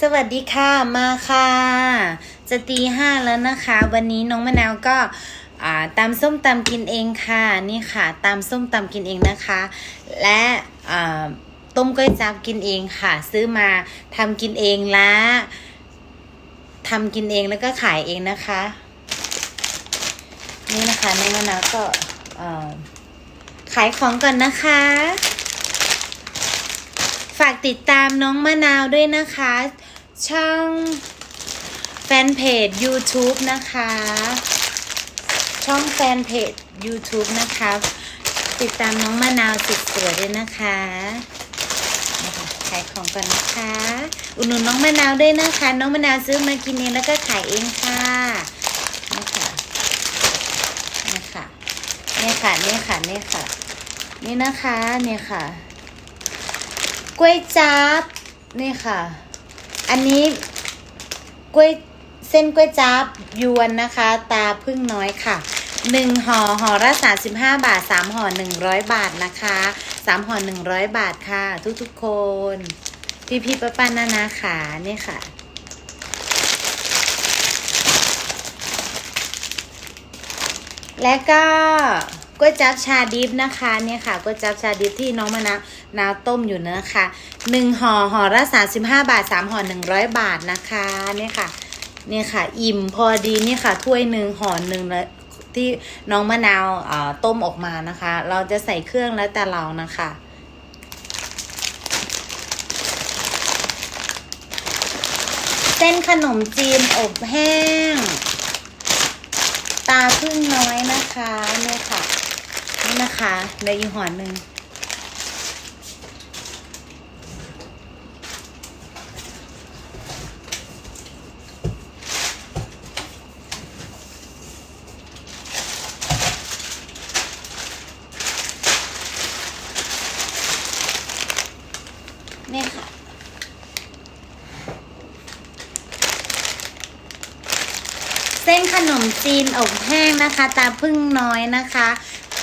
สวัสดีค่ะมาค่ะ จะตีห้าแล้วนะคะ วันนี้น้องมะนาวก็อ่าตำส้มตำกินเองค่ะนี่ค่ะตำส้มตำกินเองนะคะ และต้มก๋วยจั๊บกินเองค่ะ ซื้อมาทำกินเองและทำกินเองแล้วก็ขายเองนะคะ นี่นะคะน้องมะนาวก็ขายของก่อนนะคะฝากติดตามน้องมะนาวด้วยนะคะ ช่องแฟนเพจ YouTube นะคะ ช่องแฟนเพจ YouTube นะคะ ติดตามน้องมะนาวสุดสวยด้วยนะคะขายของก่อนนะคะ อุดหนุนน้องมะนาวด้วยนะคะ น้องมะนาวซื้อมากินเองแล้วก็ขายเองค่ะนี่ค่ะนี่ค่ะนี่ค่ะนี่ค่ะนี่ค่ะ นี่นะคะนี่ค่ะ กล้วยจับนี่ค่ะ อันนี้กล้วยเส้นกล้วยจับยวนนะคะ ตาพึ่งน้อยค่ะหนึ่งห่อห่อละสามสิบห้าบาทสามห่อหนึ่งร้อยบาทนะคะสามห่อหนึ่งร้อยบาทค่ะ ทุกทุกๆคน พี่พี่ป้าป้านานาขานี่ค่ะ และก็ก๋วยจับชาดิฟนะคะเนี่ยค่ะก๋วยจับชาดิฟที่น้องมะนาว น้ำต้มอยู่นะคะหนึ่งห่อห่อละสามสิบห้าบาทสามห่อหนึ่งร้อยบาทนะคะเนี่ยค่ะเนี่ยค่ะ อิ่มพอดีเนี่ยค่ะ ถ้วยหนึ่งห่อหนึ่งแล้วที่น้องมะนาวาต้มออกมานะคะ เราจะใส่เครื่องแล้วแต่เรานะคะเส้นขนมจีนอบแห้ง ตาพึ่งน้อยนะคะเนี่ยค่ะนี่นะคะในอีกห่อหนึ่ง เนี่ยค่ะ เส้นขนมจีนอบแห้งนะคะ ตาพึ่งน้อยนะคะ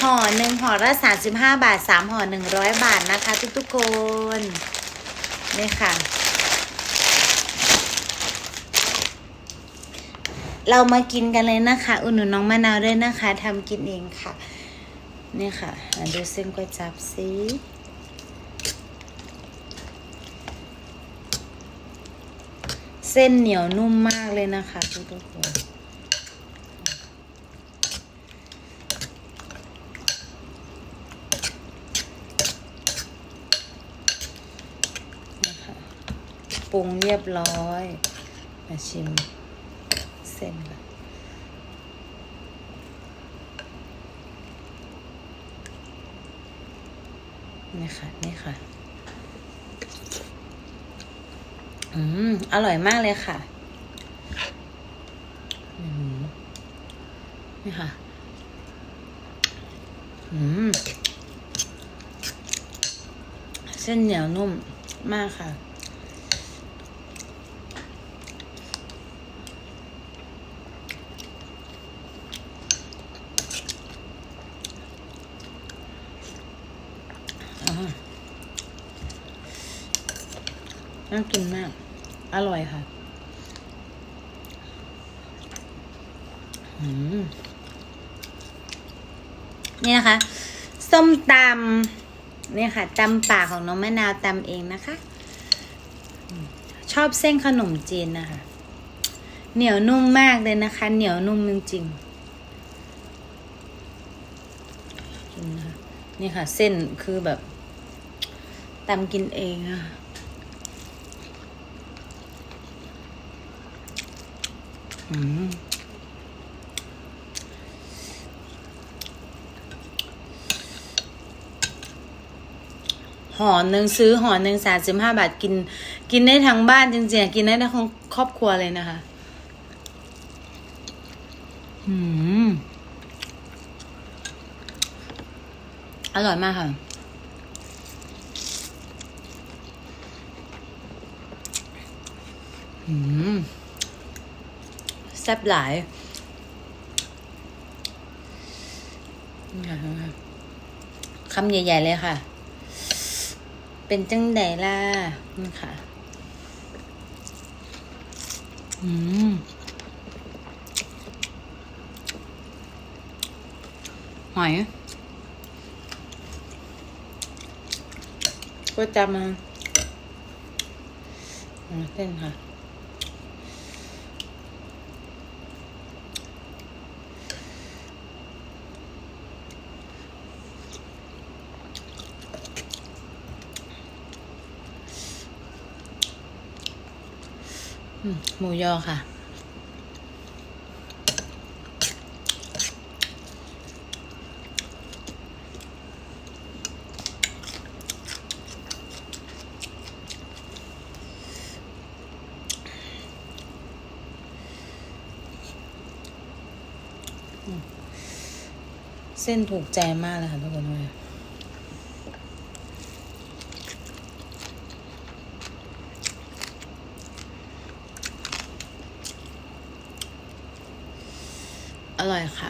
ห่อหนึ่งห่อละสามสิบห้าบาทสามห่อหนึ่งร้อยบาทนะคะ ทุกๆคนนี่ค่ะ เรามากินกันเลยนะคะ อุ่นหนุนน้องมะนาวด้วยนะคะทำกินเองค่ะ นี่ค่ะอะดูเส้นก๋วยจับสิ ส้นเหนียวนุ่มมากเลยนะคะทุกๆคนนะคะปรุงเรียบร้อย มาชิมเส้นก่อนนี่ค่ะ นี่ค่ะ อืม อร่อยมากเลยค่ะอืมนี่ค่ะ อืม เส้นเหนียวนุ่มมากค่ะ อ่า น่ากินมาก อร่อยค่ะ นี่นะคะ ส้มตำเนี่ยค่ะตำป่าของน้องมะนาวตำเองนะคะ ชอบเส้นขนมจีนนะคะ เหนียวนุ่มมากเลยนะคะ เหนียวนุ่มจริงๆนี่ค่ะ เส้นคือแบบตำกินเองอะอืม ห่อหนึ่งซื้อห่อหนึ่งสามสิบห้าบาทกิน กินได้ทั้งบ้านจริงๆกินได้ทั้งครอบครัวเลยนะคะ อืม อร่อยมากค่ะ อืม ซ่บหลายคำใหญ่ ๆ เลยค่ะ เป็นจังไดล่ะนี่ค่ะ อืมหอยก็จะมาเส้นค่ะ หมูยอค่ะ เส้นถูกใจมากเลยค่ะทุกคนเลย อยค่ะ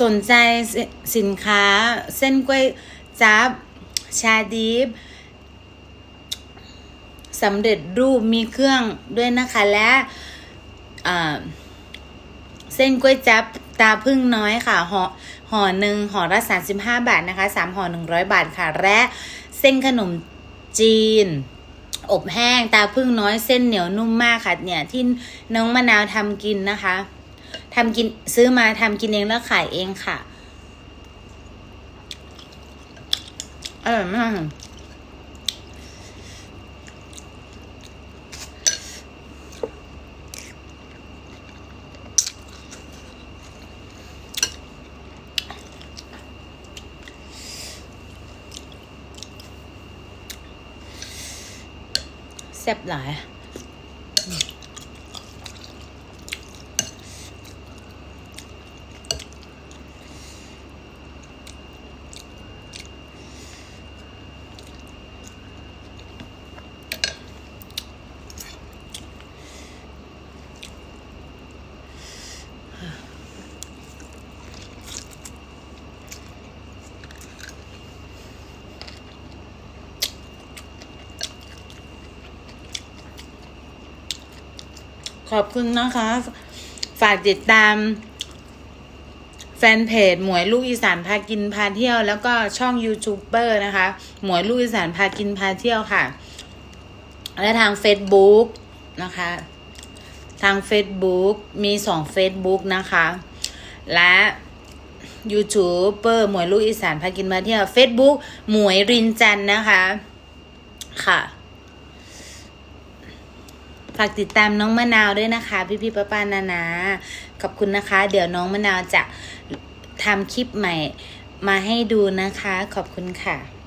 สนใจสิสินค้าเส้นกล้วยจับ ชาดิฟ สำเร็จรูปมีเครื่องด้วยนะคะและเส้นกล้วยจับตาพึ่งน้อยค่ะห่อห่อหนึ่งห่อละสามสิบห้าบาทนะคะสามห่อหนึ่งร้อยบาทค่ะ และเส้นขนมจีน อบแห้งตาพึ่งน้อยเส้นเหนียวนุ่มมากค่ะเนี่ยที่น้องมะนาวทำกินนะคะทำกินซื้อมาทำกินเองแล้วขายเองค่ะอร่อยมาก แซ่บหลาย ขอบคุณนะคะ ฝากติดตาม แฟนเพจ หมวยลูกอีสานพากินพาเที่ยว แล้วก็ช่องยูทูบเบอร์นะคะ หมวยลูกอีสานพากินพาเที่ยวค่ะ และทาง Facebook นะคะ ทาง Facebook มีสอง Facebook นะคะ และ YouTube เบอร์หมวยลูกอีสานพากินพาเที่ยว Facebook หมวยรินจันนะคะ ค่ะ ฝากติดตามน้องมะนาวด้วยนะคะ พี่พี่ป้าป้านานาขอบคุณนะคะ เดี๋ยวน้องมะนาวจะทำคลิปใหม่มาให้ดูนะคะ ขอบคุณค่ะ